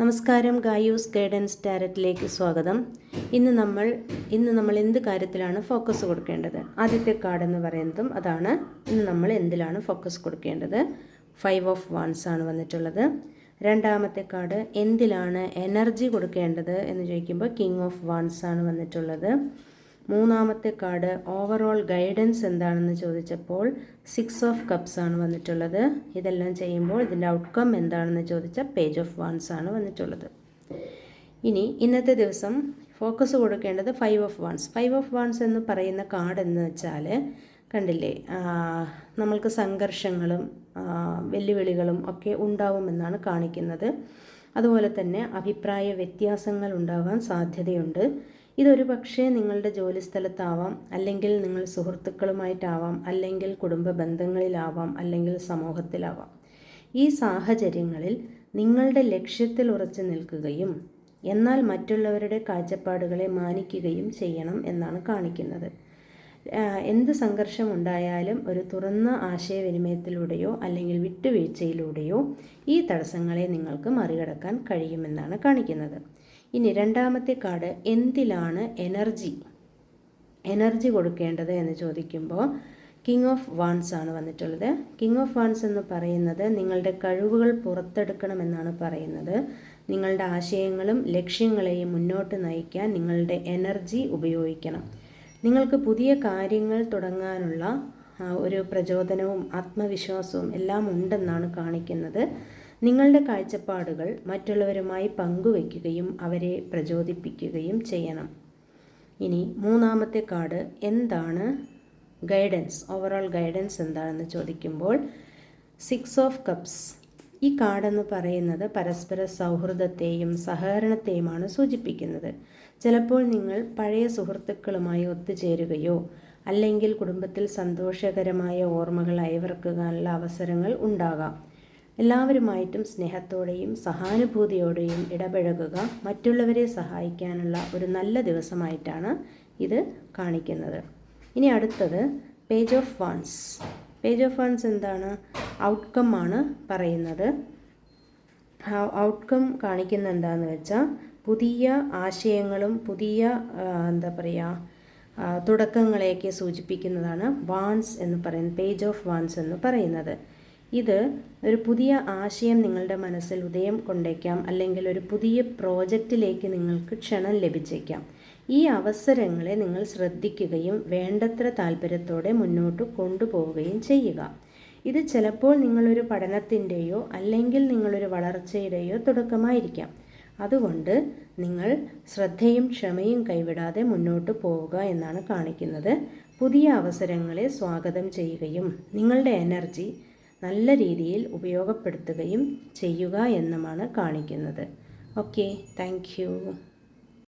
നമസ്കാരം ഗായൂസ് ഗൈഡൻസ് ടാരറ്റിലേക്ക് സ്വാഗതം. ഇന്ന് നമ്മൾ ഇന്ന് നമ്മൾ എന്ത് കാര്യത്തിലാണ് ഫോക്കസ് കൊടുക്കേണ്ടത്? ആദ്യത്തെ കാർഡ് എന്ന് പറയുന്നതും അതാണ്. ഇന്ന് നമ്മൾ എന്തിലാണ് ഫോക്കസ് കൊടുക്കേണ്ടത്? ഫൈവ് ഓഫ് വൺസ് ആണ് വന്നിട്ടുള്ളത്. രണ്ടാമത്തെ കാർഡ് എന്തിലാണ് എനർജി കൊടുക്കേണ്ടത് എന്ന് ചോദിക്കുമ്പോൾ കിങ് ഓഫ് വൺസ് ആണ് വന്നിട്ടുള്ളത്. മൂന്നാമത്തെ കാർഡ് ഓവറോൾ ഗൈഡൻസ് എന്താണെന്ന് ചോദിച്ചപ്പോൾ സിക്സ് ഓഫ് കപ്സ് ആണ് വന്നിട്ടുള്ളത്. ഇതെല്ലാം ചെയ്യുമ്പോൾ ഇതിന്റെ ഔട്ട്കം എന്താണെന്ന് ചോദിച്ചാൽ പേജ് ഓഫ് വൺസ് ആണ് വന്നിട്ടുള്ളത്. ഇനി ഇന്നത്തെ ദിവസം ഫോക്കസ് കൊടുക്കേണ്ടത് five of ones five of ones എന്ന് പറയുന്ന കാർഡ് എന്ന് വെച്ചാൽ കണ്ടില്ലേ നമ്മൾക്ക് സംഘർഷങ്ങളും വെല്ലുവിളികളും ഒക്കെ ഉണ്ടാവുമെന്നാണ് കാണിക്കുന്നത്. അതുപോലെ തന്നെ അഭിപ്രായ വ്യത്യാസങ്ങൾ ഉണ്ടാവാൻ സാധ്യതയുണ്ട്. ഇതൊരു പക്ഷേ നിങ്ങളുടെ ജോലിസ്ഥലത്താവാം അല്ലെങ്കിൽ നിങ്ങൾ സുഹൃത്തുക്കളുമായിട്ടാവാം അല്ലെങ്കിൽ കുടുംബ ബന്ധങ്ങളിലാവാം അല്ലെങ്കിൽ സമൂഹത്തിലാവാം. ഈ സാഹചര്യങ്ങളിൽ നിങ്ങളുടെ ലക്ഷ്യത്തിൽ ഉറച്ചു നിൽക്കുകയും എന്നാൽ മറ്റുള്ളവരുടെ കാഴ്ചപ്പാടുകളെ മാനിക്കുകയും ചെയ്യണം എന്നാണ് കാണിക്കുന്നത്. എന്ത് സംഘർഷം ഉണ്ടായാലും ഒരു തുറന്ന ആശയവിനിമയത്തിലൂടെയോ അല്ലെങ്കിൽ വിട്ടുവീഴ്ചയിലൂടെയോ ഈ തടസ്സങ്ങളെ നിങ്ങൾക്ക് മറികടക്കാൻ കഴിയുമെന്നാണ് കാണിക്കുന്നത്. ഇനി രണ്ടാമത്തെ കാർഡ് എന്തിലാണ് എനർജി? എനർജി കൊടുക്കേണ്ടത് എന്ന് ചോദിക്കുമ്പോൾ കിങ് ഓഫ് വാൺസ് ആണ് വന്നിട്ടുള്ളത്. കിങ് ഓഫ് വാൺസ് എന്ന് പറയുന്നത് നിങ്ങളുടെ കഴിവുകൾ പുറത്തെടുക്കണമെന്നാണ് പറയുന്നത്. നിങ്ങളുടെ ആശയങ്ങളും ലക്ഷ്യങ്ങളെയും മുന്നോട്ട് നയിക്കാൻ നിങ്ങളുടെ എനർജി ഉപയോഗിക്കണം. നിങ്ങൾക്ക് പുതിയ കാര്യങ്ങൾ തുടങ്ങാനുള്ള ഒരു പ്രചോദനവും ആത്മവിശ്വാസവും എല്ലാം ഉണ്ടെന്നാണ് കാണിക്കുന്നത്. നിങ്ങളുടെ കാഴ്ചപ്പാടുകൾ മറ്റുള്ളവരുമായി പങ്കുവയ്ക്കുകയും അവരെ പ്രചോദിപ്പിക്കുകയും ചെയ്യണം. ഇനി മൂന്നാമത്തെ കാർഡ് എന്താണ്? ഗൈഡൻസ്. ഓവറോൾ ഗൈഡൻസ് എന്താണെന്ന് ചോദിക്കുമ്പോൾ സിക്സ് ഓഫ് കപ്സ് ഈ കാർഡെന്ന് പറയുന്നത് പരസ്പര സൗഹൃദത്തെയും സഹകരണത്തെയുമാണ് സൂചിപ്പിക്കുന്നത്. ചിലപ്പോൾ നിങ്ങൾ പഴയ സുഹൃത്തുക്കളുമായി ഒത്തുചേരുകയോ അല്ലെങ്കിൽ കുടുംബത്തിൽ സന്തോഷകരമായ ഓർമ്മകൾ അയവിറക്കാനുള്ള അവസരങ്ങൾ ഉണ്ടാകാം. എല്ലാവരുമായിട്ടും സ്നേഹത്തോടെയും സഹാനുഭൂതിയോടെയും ഇടപഴകുക മറ്റുള്ളവരെ സഹായിക്കാനുള്ള ഒരു നല്ല ദിവസമായിട്ടാണ് ഇത് കാണിക്കുന്നത്. ഇനി അടുത്തത് page of ones page of ones എന്താണ്? ഔട്ട്കം ആണ് പറയുന്നത്. ഔട്ട്കം കാണിക്കുന്ന എന്താണെന്ന് വെച്ചാൽ പുതിയ ആശയങ്ങളും പുതിയ എന്താ പറയുക തുടക്കങ്ങളെയൊക്കെ സൂചിപ്പിക്കുന്നതാണ് വാൻസ് എന്ന് പറയുന്നത് പേജ് ഓഫ് വാൻസ് എന്ന് പറയുന്നത്. ഇത് ഒരു പുതിയ ആശയം നിങ്ങളുടെ മനസ്സിൽ ഉദയം കൊണ്ടേക്കാം അല്ലെങ്കിൽ ഒരു പുതിയ പ്രോജക്റ്റിലേക്ക് നിങ്ങൾക്ക് ക്ഷണം ലഭിച്ചേക്കാം. ഈ അവസരങ്ങളെ നിങ്ങൾ ശ്രദ്ധിക്കുകയും വേണ്ടത്ര താല്പര്യത്തോടെ മുന്നോട്ട് കൊണ്ടുപോവുകയും ചെയ്യുക. ഇത് ചിലപ്പോൾ നിങ്ങളൊരു പഠനത്തിന്റെയോ അല്ലെങ്കിൽ നിങ്ങളൊരു വളർച്ചയുടെയോ തുടക്കമായിരിക്കാം. അതുകൊണ്ട് നിങ്ങൾ ശ്രദ്ധയും ക്ഷമയും കൈവിടാതെ മുന്നോട്ട് പോവുക എന്നാണ് കാണിക്കുന്നത്. പുതിയ അവസരങ്ങളെ സ്വാഗതം ചെയ്യുകയും നിങ്ങളുടെ എനർജി നല്ല രീതിയിൽ ഉപയോഗപ്പെടുത്തുകയും ചെയ്യുക എന്നുമാണ് കാണിക്കുന്നത്. Okay thank